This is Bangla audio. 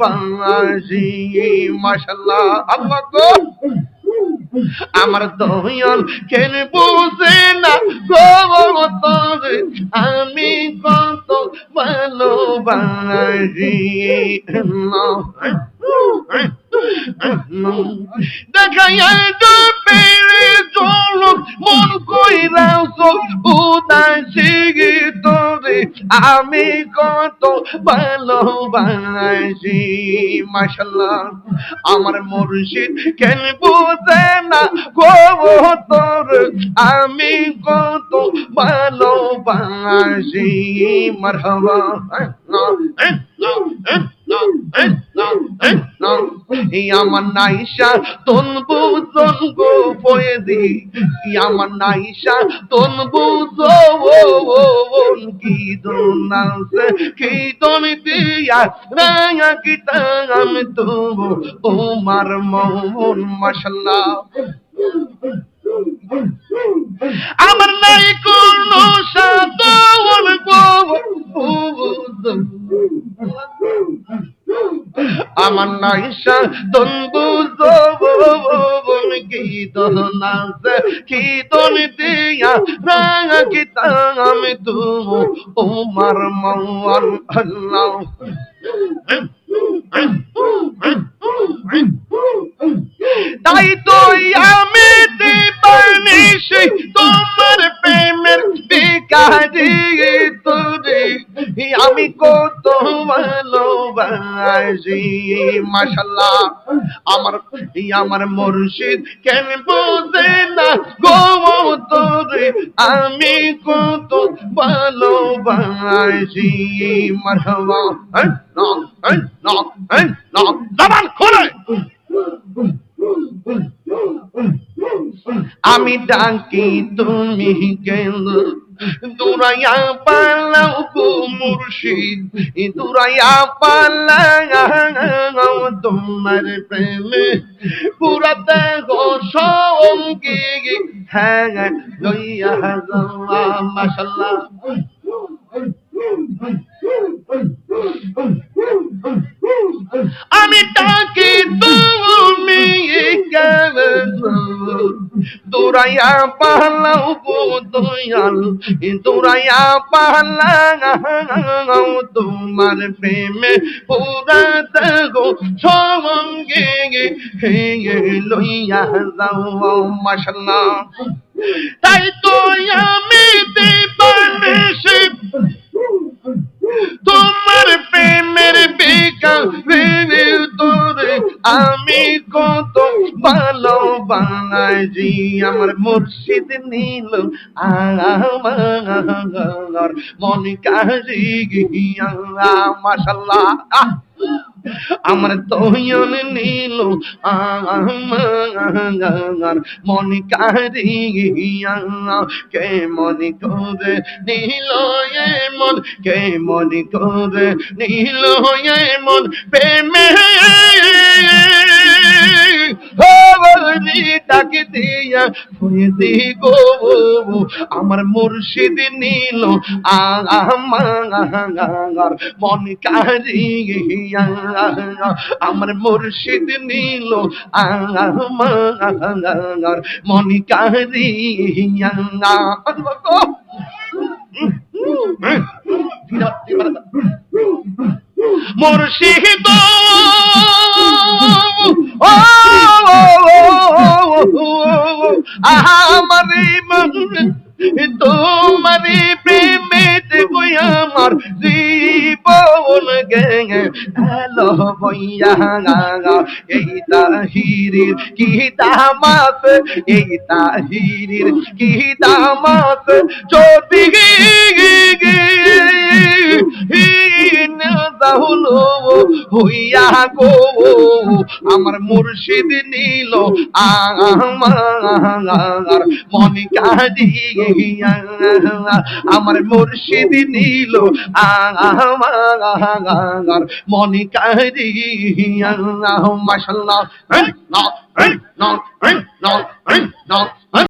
ভালোবাসি মাশাল্লাহ আল্লাহ গো। আমার দয়াল কেন বুঝে না আমি কত ভালোবাসি দেখাইয়া পেরে চল, মন উদাসি তোরে আমি কত ভালোবাসি মাশাল্লাহ আমার মুর্শিদ কেন বুঝে না তোর? আমি কত ভালোবাসি, মারহাবা। আমার নাইশা তন বুঝন গো পয়েদি আমার নাইশা তন কি দন দিয়া রায়া কি তাম তবু তোমার মন মাশাল্লাহ আমার নাই কোন সাদন আমার নাই দন্দু বুঝবন কি দোনাস কি দন দিয়া রাঙা কি তাম? তুমি তোমার আল্লাহ। তাই বিকারি তোরে আমি কত ভালোবাসি মাশাল্লাহ আমার আমার মুর্শিদ কেন বোঝে না গো তোরে আমি কত ভালোবাসি মারহাবা না না না জবান খুলে আমি ডাকি, তুমি কেন? দুরাইয়া পালাও গো মুর্শিদ, দুরাইয়া পালাও তোমার প্রেমে। পুরাতে গো সঙ্গী হ্যাঁ লইয়া যাওয়া মাশাল্লাহ দৌড়াইয়া পালাও দয়াল দৌড়াইয়া তোমার প্রেমে পুরা গো সঙ্গে লইয়া যাও মাসাল্লাহ তাই তো আমি দিবানিসি তোমার প্রেমের বেকার তোরে আমি কত ভালোবাসি আমার মুর্শিদ নীল আমার মন কাজি মাশাল্লাহ আমার তয়ন নীল আমার মন কারিয়া কে মন করে নীল মন, কে মন করে নীল মন, প্রেমে ডাকে দিয়া হয়ে গো আমার মুর্শিদ নীল আমার মন কারিয়া আমার মুর্শিদ নীল আমার মন কারিয়া মুর্শিদ আমারে তোমারে প্রেমেতে কই আমার জীবন গেলো বইয়া এই তাহিরির কি দামাত এই তাহিরির কি দামাত যদি হলো হইয়া গো আমার মুর্শিদ নীল আমার মন আমার মুর্শিদ নীল আমার মন না না